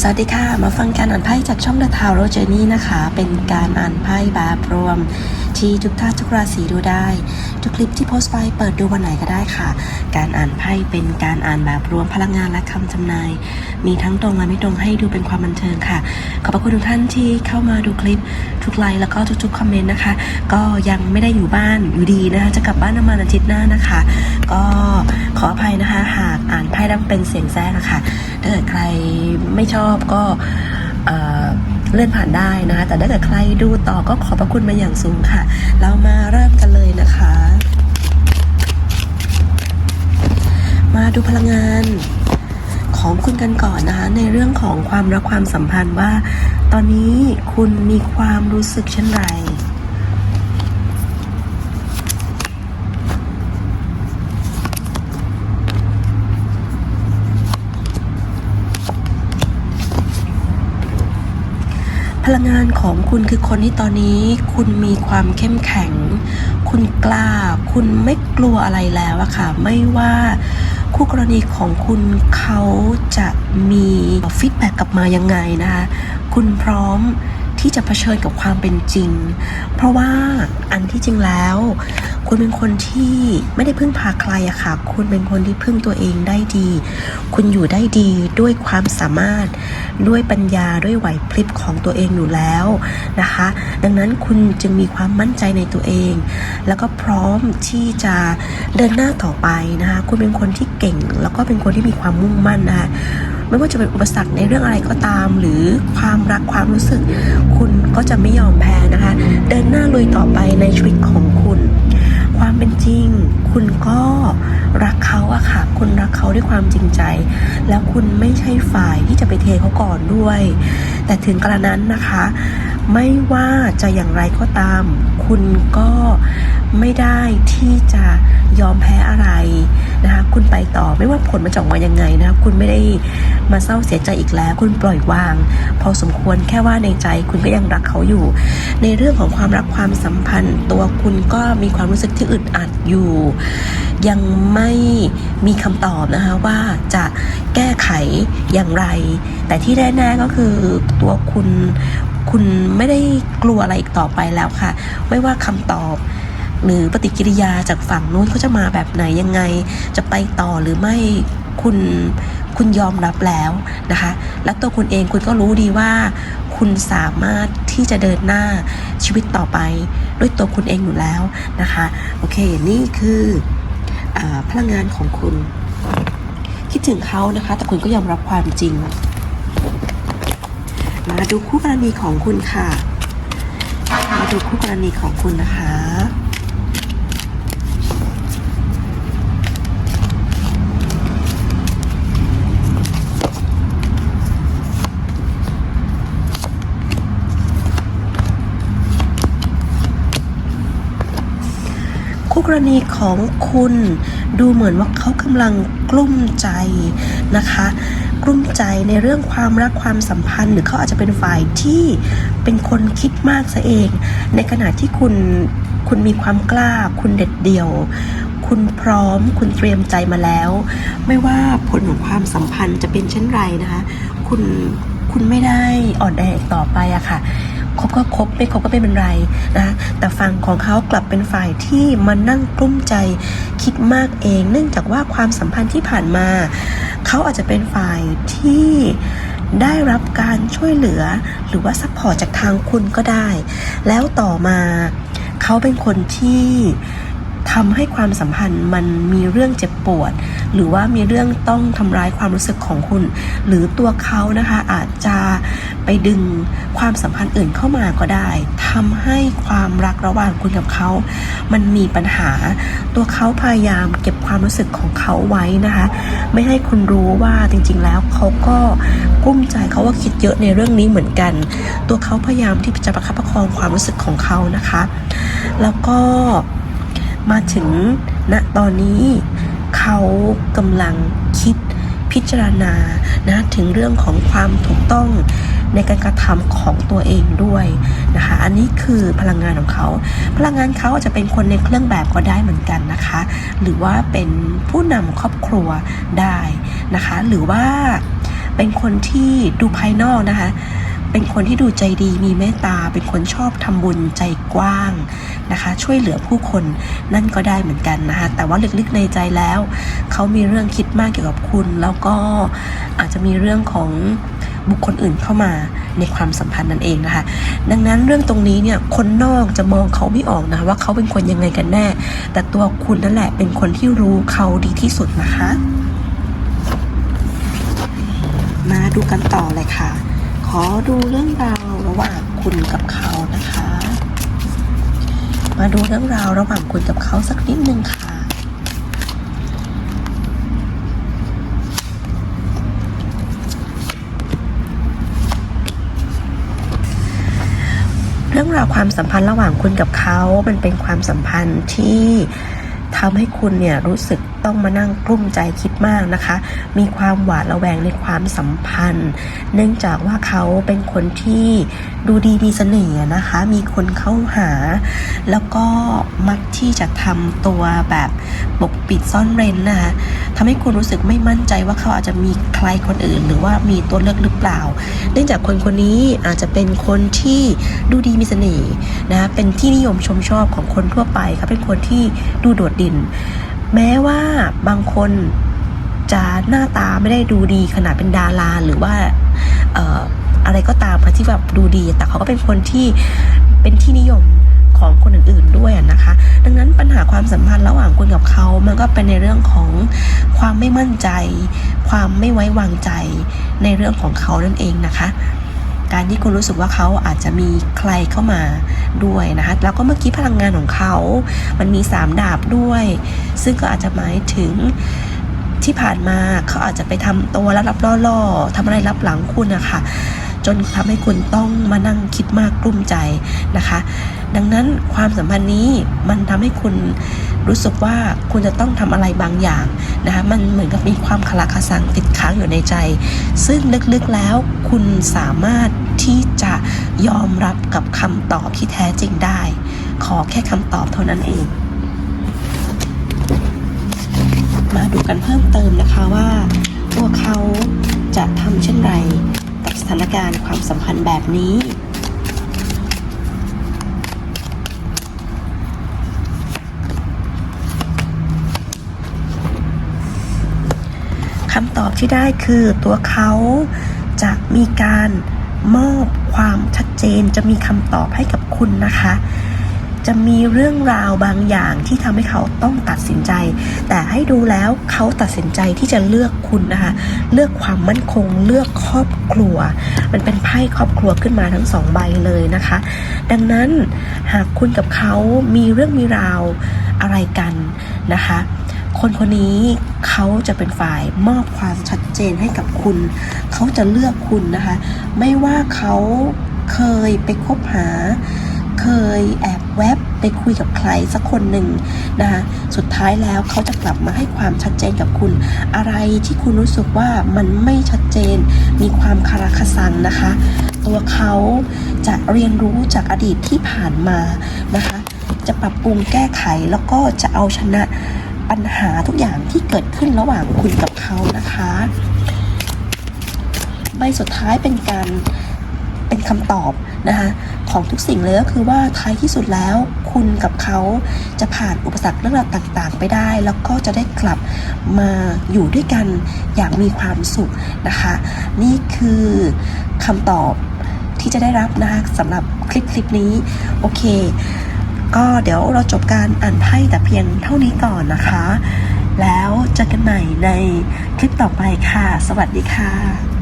สวัสดีค่ะ มาฟังการอ่านไพ่จากช่อง The Tarot Journey นะคะ เป็นการอ่านไพ่แบบรวม ที่ทุกท่านทุกราศีดูได้ ทุกคลิปที่โพสต์ไปเปิดดูวันไหนก็ได้ค่ะ การอ่านไพ่เป็นการอ่านแบบรวมพลังงานและคำทำนาย มีทั้งตรงและไม่ตรงให้ดูเป็นความบันเทิงค่ะ ขอบพระคุณทุกท่านที่เข้ามาดูคลิปทุกไลค์แล้วก็ทุกๆคอมเมนต์นะคะ ก็ยังไม่ได้อยู่บ้านอยู่ดีนะคะจะกลับบ้านประมาณอาทิตย์หน้านะคะ ก็ขออภัยนะคะ หากอ่านไพ่แล้วเป็นเสียงแทรกอะคะถ้าเกิดใครไม่ชอบก็เอ่อ เลื่อนผ่านได้นะคะแต่ถ้าเกิดใครดูต่อก็ขอบพระคุณมาอย่างสูงค่ะ เรามาเริ่มกันเลยนะคะ มาดูพลังงานของคุณกันก่อนนะคะ ในเรื่องของความรักความสัมพันธ์ว่า ตอนนี้คุณมีความรู้สึกเช่นไร พ ลังงานของคุณคือคนที่ตอนนี้ คุณมีความเข้มแข็ง คุณกล้า คุณไม่กลัวอะไรแล้วอะค่ะ ไม่ว่าคู่กรณีของคุณเขาจะมีฟีดแบ็กกลับมายังไงนะคะ คุณพร้อม ที่จะเผชิญกับความเป็นจริง เพราะว่าอันที่จริงแล้ว คุณเป็นคนที่ไม่ได้พึ่งพาใครอะค่ะ คุณเป็นคนที่พึ่งตัวเองได้ดี คุณอยู่ได้ดีด้วยความสามารถ ด้วยปัญญาด้วยไหวพริบของตัวเองอยู่แล้วนะคะ ดังนั้นคุณจึงมีความมั่นใจในตัวเอง แล้วก็พร้อมที่จะเดินหน้าต่อไปนะคะ คุณเป็นคนที่เก่ง แล้วก็เป็นคนที่มีความมุ่งมั่นนะคะ ไม่ว่าจะเป็นอุปสรรคในเรื่องอะไรก็ตาม หรือความรักความรู้สึก คุณก็จะไม่ยอมแพ้นะคะ เดินหน้าลุยต่อไปในชีวิตของคุณ ความเป็นจริง คุณก็รักเขาอะค่ะ คุณรักเขาด้วยความจริงใจ แล้วคุณไม่ใช่ฝ่ายที่จะไปเทเขาก่อนด้วย แต่ถึงกระนั้นนะคะ ไม่ว่าจะอย่างไรก็ตาม คุณก็ไม่ได้ที่จะ ยอมแพ้อะไรนะคะคุณไปต่อไม่ว่าผลมันจะออกมายังไงนะคุณไม่ได้มาเศร้าเสียใจอีกแล้ว คุณปล่อยวาง พอสมควรแค่ว่าในใจคุณก็ยังรักเขาอยู่ ในเรื่องของความรักความสัมพันธ์ ตัวคุณก็มีความรู้สึกที่อึดอัดอยู่ ยังไม่มีคำตอบนะคะว่าจะแก้ไขอย่างไร แต่ที่แน่ๆก็คือตัวคุณคุณไม่ได้กลัวอะไรอีกต่อไปแล้วค่ะ ไม่ว่าคำตอบ หรือปฏิกิริยาจากฝั่งนู้นเขาจะมาแบบไหนยังไง จะไปต่อหรือไม่คุณคุณยอมรับแล้วนะคะ และตัวคุณเองคุณก็รู้ดีว่า คุณสามารถที่จะเดินหน้าชีวิตต่อไป ด้วยตัวคุณเองอยู่แล้วนะคะ โอเค นี่คืออพลังงานของคุณ คิดถึงเขานะคะ แต่คุณก็ยอมรับความจริง มาดูคู่กรณีของคุณค่ะ มาดูคู่กรณีของคุณนะคะ กรณีของคุณดูเหมือนว่าเขากำลังกลุ้มใจนะคะ กลุ้มใจในเรื่องความรักความสัมพันธ์ หรือเขาอาจจะเป็นฝ่ายที่เป็นคนคิดมากซะเอง ในขณะที่คุณคุณมีความกล้า คุณเด็ดเดี่ยว คุณพร้อม คุณเตรียมใจมาแล้ว ไม่ว่าผลของความสัมพันธ์จะเป็นเช่นไรนะคะ คุณคุณไม่ได้อ่อนแออีกต่อไปอะค่ะ คบก็คบไม่คบก็ไม่เป็นไรนะแต่ฝั่งของเขากลับเป็นฝ่ายที่มานั่งกลุ้มใจคิดมากเอง เนื่องจากว่าความสัมพันธ์ที่ผ่านมา เขาอาจจะเป็นฝ่ายที่ได้รับการช่วยเหลือหรือว่าซัพพอร์ตจากทางคุณก็ได้ แล้วต่อมาเขาเป็นคนที่ ทำให้ความสัมพันธ์มันมีเรื่องเจ็บปวด หรือว่ามีเรื่องต้องทำร้ายความรู้สึกของคุณ หรือตัวเขานะคะอาจจะไปดึงความสัมพันธ์อื่นเข้ามาก็ได้ทำให้ความรักระหว่างคุณกับเขา มันมีปัญหา ตัวเขาพยายามเก็บความรู้สึกของเขาไว้นะคะ ไม่ให้คุณรู้ว่าจริงๆแล้วเขาก็กุ้มใจเขาว่าคิดเยอะในเรื่องนี้เหมือนกัน ตัวเขาพยายามที่จะประคับประคองความรู้สึกของเขานะคะ แล้วก็ มาถึงณตอนนี้เขากำลังคิดพิจารณานะถึงเรื่องของความถูกต้องในการกระทำของตัวเองด้วยนะคะ อันนี้คือพลังงานของเขา พลังงานเขาอาจจะเป็นคนในเครื่องแบบก็ได้เหมือนกันนะคะ หรือว่าเป็นผู้นำครอบครัวได้นะคะ หรือว่าเป็นคนที่ดูภายนอกนะคะ เป็นคนที่ดูใจดีมีเมตตา เป็นคนชอบทำบุญใจกว้างนะคะ ช่วยเหลือผู้คนนั่นก็ได้เหมือนกันนะคะแต่ว่าลึกๆในใจแล้ว เขามีเรื่องคิดมากเกี่ยวกับคุณ แล้วก็อาจจะมีเรื่องของบุคคลอื่นเข้ามาในความสัมพันธ์นั่นเองนะคะ ดังนั้นเรื่องตรงนี้เนี่ยคนนอกจะมองเขาไม่ออกนะะว่าเขาเป็นคนยังไงกันแน่ แต่ตัวคุณนั่นแหละเป็นคนที่รู้เขาดีที่สุดนะคะ มาดูกันต่อเลยค่ะ อดูเรื่องราวระหว่างคุณกับเขานะคะ มาดูเรื่องราวระหว่างคุณกับเขาสักนิดนึงค่ะเรื่องราวความสัมพันธ์ระหว่างคุณกับเขา มันเป็นความสัมพันธ์ที่ทำให้คุณเนี่ยรู้สึก ต้องมานั่งกลุ้มใจคิดมากนะคะ มีความหวาดระแวงในความสัมพันธ์ เนื่องจากว่าเขาเป็นคนที่ดูดีมีเสน่ห์นะคะ มีคนเข้าหา แล้วก็มักที่จะทำตัวแบบปกปิดซ่อนเร้นนะคะทำให้คุณรู้สึกไม่มั่นใจว่าเขาอาจจะมีใครคนอื่น หรือว่ามีตัวเลือกหรือเปล่า เนื่องจากคนคนนี้อาจจะเป็นคนที่ดูดีมีเสน่ห์นะ เป็นที่นิยมชมชอบของคนทั่วไปเขาเป็นคนที่ดูโดดเด่น แม้ว่าบางคนจะหน้าตาไม่ได้ดูดีขนาดเป็นดาราหรือว่าเอ่ออะไรก็ตามที่แบบดูดี แต่เขาก็เป็นคนที่เป็นที่นิยมของคนอื่น ๆด้วยนะคะ ดังนั้นปัญหาความสัมพันธ์ระหว่างคุณกับเขา มันก็เป็นในเรื่องของความไม่มั่นใจ ความไม่ไว้วางใจในเรื่องของเขานั่นเองนะคะ การที่คุณรู้สึกว่าเขาอาจจะมีใครเข้ามาด้วยนะคะแล้วก็เมื่อกี้พลังงานของเขา มันมีสามดาบด้วย ซึ่งก็อาจจะหมายถึงที่ผ่านมาเขาอาจจะไปทำตัวแล้วรับล่อๆทำอะไรรับหลังคุณนะคะ จนทำให้คุณต้องมานั่งคิดมากกลุ้มใจนะคะ ดังนั้นความสัมพันธ์นี้มันทำให้คุณรู้สึกว่าคุณจะต้องทำอะไรบางอย่างนะคะมันเหมือนกับมีความคลาคาซังติดค้างอยู่ในใจ ซึ่งลึกๆแล้วคุณสามารถที่จะยอมรับกับคำตอบที่แท้จริงได้ ขอแค่คำตอบเท่านั้นเองมาดูกันเพิ่มเติมนะคะว่า ตัวเขาจะทำเช่นไร กับสถานการณ์ความสัมพันธ์แบบนี้ คำตอบที่ได้คือตัวเขาจะมีการมอบความชัดเจนจะมีคำตอบให้กับคุณนะคะ จะมีเรื่องราวบางอย่างที่ทำให้เขาต้องตัดสินใจ แต่ให้ดูแล้วเขาตัดสินใจที่จะเลือกคุณนะคะ เลือกความมั่นคง เลือกครอบครัว มันเป็นไพ่ครอบครัวขึ้นมาทั้งสองใบเลยนะคะ ดังนั้นหากคุณกับเขามีเรื่องมีราวอะไรกันนะคะคนคนนี้เขาจะเป็นฝ่ายมอบความชัดเจนให้กับคุณ เขาจะเลือกคุณนะคะ ไม่ว่าเขาเคยไปคบหา เคยแอบแวบไปคุยกับใครสักคนหนึ่งนะคะสุดท้ายแล้วเขาจะกลับมาให้ความชัดเจนกับคุณ อะไรที่คุณรู้สึกว่ามันไม่ชัดเจน มีความคาราคาซังนะคะ ตัวเขาจะเรียนรู้จากอดีตที่ผ่านมานะคะ จะปรับปรุงแก้ไขแล้วก็จะเอาชนะปัญหาทุกอย่างที่เกิดขึ้นระหว่างคุณกับเขานะคะ ใบสุดท้ายเป็นการ เป็นคำตอบนะคะของทุกสิ่งเลยก็คือว่าท้ายที่สุดแล้วคุณกับเขาจะผ่านอุปสรรคเรื่องราวต่างๆ ไปได้ แล้วก็จะได้กลับมาอยู่ด้วยกันอย่างมีความสุขนะคะ นี่คือคำตอบที่จะได้รับนะคะสำหรับคลิปคลิปนี้โอเค ก็เดี๋ยวเราจบการอ่านไพ่แต่เพียงเท่านี้ก่อนนะคะ แล้วเจอกันใหม่ในคลิปต่อไปค่ะ สวัสดีค่ะ